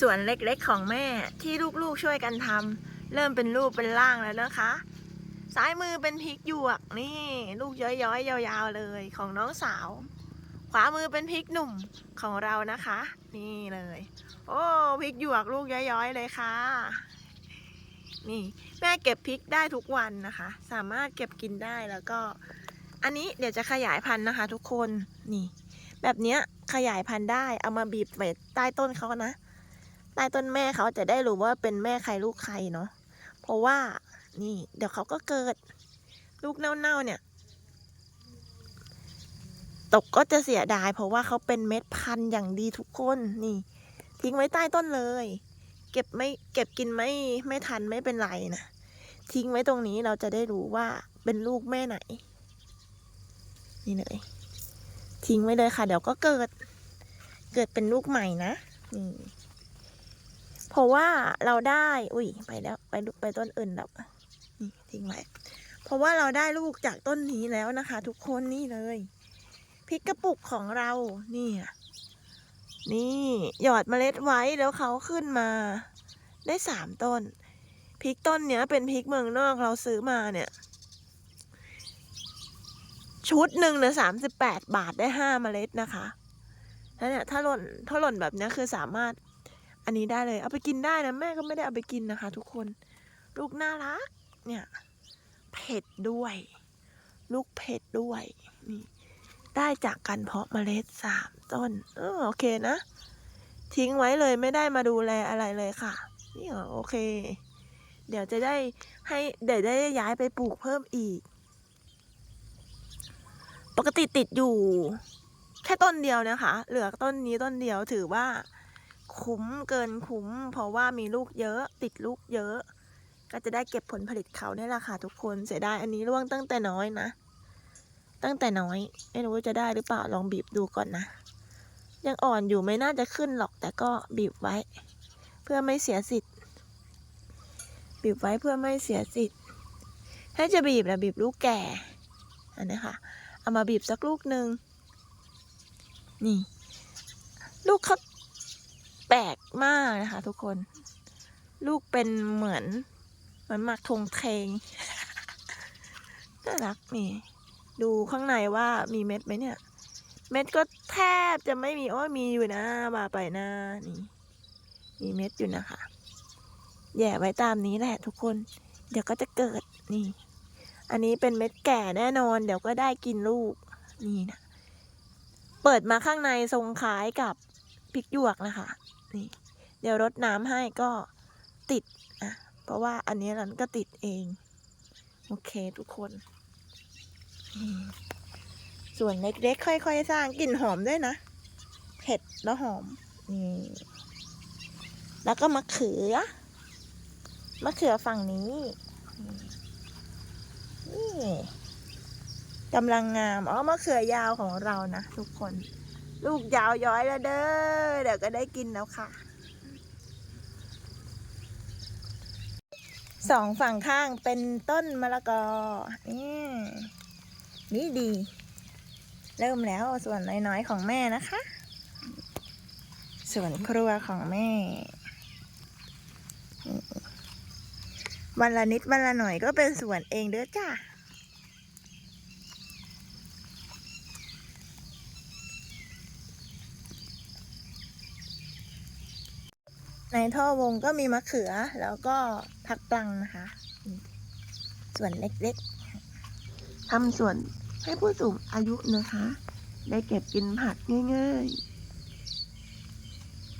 ส่วนเล็กๆของแม่ที่ลูกๆช่วยกันทำเริ่มเป็นรูปเป็นร่างแล้วนะคะ ซ้ายมือเป็นพริกหยวกนี่ลูกย้อยๆ ยาวๆเลยของน้องสาว ขวามือเป็นพริกหนุ่มของเรานะคะ นี่เลย โอ้พริกหยวกลูกย้อยๆเลยค่ะ นี่แม่เก็บพริกได้ทุกวันนะคะ สามารถเก็บกินได้แล้วก็ อันนี้เดี๋ยวจะขยายพันธุ์นะคะ ทุกคนนี่ แบบเนี้ยขยายพันธุ์ได้เอามาบีบไว้ใต้ต้นเขานะ ใต้ต้นแม่เขาจะได้รู้ว่าเป็นแม่ใครลูกใครเนาะ เพราะว่านี่ เดี๋ยวเขาก็เกิด ลูกเน่าๆเนี่ย ตกก็จะเสียดาย เพราะว่าเขาเป็นเม็ดพันธุ์อย่างดีทุกคนนี่ ทิ้งไว้ใต้ต้นเลย เก็บไม่เก็บกินไม่ไม่ทันไม่เป็นไรนะทิ้งไว้ตรงนี้เราจะได้รู้ว่าเป็นลูกแม่ไหน นี่เลย ทิ้งไว้เลยค่ะ เดี๋ยวก็เกิด เกิดเป็นลูกใหม่นะนี่ ราะว่าเราได้ อุ้ยไปแล้วไปลูกไปต้นอื่นแล้วนี่ทิ้งไว้เพราะว่าเราได้ลูกจากต้นนี้แล้วนะคะ ทุกคนนี่เลยพริกกระปุกของเรานี่นี่หยอดเมล็ดไว้แล้วเขาขึ้นมา ได้สามต้นพริกต้นเนี้ยเป็นพริกเมืองนอกเราซื้อมาเนี่ยชุดหนึ่งเนี่ยสามสิบแปดบาทได้ห้าเมล็ดนะคะแล้วเนี่ยถ้าหล่นถ้าหล่นแบบนี้คือสามารถ อันนี้ได้เลย เอาไปกินได้นะแม่ก็ไม่ได้เอาไปกินนะคะ ทุกคน ลูกน่ารัก เนี่ย เผ็ดด้วย ลูกเผ็ดด้วยนี่ได้จากการเพาะเมล็ดสามต้น เออโอเคนะ ทิ้งไว้เลยไม่ได้มาดูแลอะไรเลยค่ะ นี่เหรอโอเค เดี๋ยวจะได้ให้เดี๋ยวได้ย้ายไปปลูกเพิ่มอีก ปกติติดอยู่ แค่ต้นเดียวนะคะ เหลือต้นนี้ต้นเดียวถือว่า คุ้มเกินคุ้ม เพราะว่ามีลูกเยอะติดลูกเยอะ ก็จะได้เก็บผลผลิตเขาเนี่ยแหละค่ะทุกคนเสียดายอันนี้ร่วงตั้งแต่น้อยนะ ตั้งแต่น้อย ไม่รู้ว่าจะได้หรือเปล่าลองบีบดูก่อนนะ ยังอ่อนอยู่ไม่น่าจะขึ้นหรอกแต่ก็บีบไว้ เพื่อไม่เสียสิทธิ์ บีบไว้เพื่อไม่เสียสิทธิ์ถ้าจะบีบนะบีบลูกแก่อันนี้ค่ะ เอามาบีบสักลูกหนึ่งนี่ ลูกเขา แปลกมากนะคะทุกคน ลูกเป็นเหมือน เหมือนหมักทงเทงน่ารักนี่ ดูข้างในว่ามีเม็ดไหมเนี่ย เม็ดก็แทบจะไม่มีโอ้มีอยู่นะบาไปนะนี่มีเม็ดอยู่นะคะแย่ไว้ตามนี้แหละทุกคน เดี๋ยวก็จะเกิดนี่ อันนี้เป็นเม็ดแก่แน่นอน เดี๋ยวก็ได้กินลูกนี่นะเปิดมาข้างในทรงคล้ายกับพริกหยวกนะคะ นี่เดี๋ยวรดน้ำให้ก็ติดอะเพราะว่าอันนี้นั้นก็ติดเอง โอเคทุกคน ส่วนเล็กๆค่อยๆสร้างกลิ่นหอมด้วยนะเผ็ดแล้วหอมนี่แล้วก็มะเขือมะเขือฝั่งนี้นี่กำลังงามอ๋อมะเขือยาวของเรานะทุกคน ลูกยาวย้อยแล้วเด้อ เดี๋ยวก็ได้กินแล้วค่ะ สองฝั่งข้างเป็นต้นมะละกอ นี่นี่ดี เริ่มแล้วส่วนน้อยๆของแม่นะคะ ส่วนครัวของแม่ วันละนิดวันละหน่อยก็เป็นส่วนเองเด้อจ้า ในท่อวงก็มีมะเขือแล้วก็ผักปังนะคะ ส่วนเล็กๆทำส่วนให้ผู้สูงอายุนะคะ ได้เก็บกินผักง่าย ๆ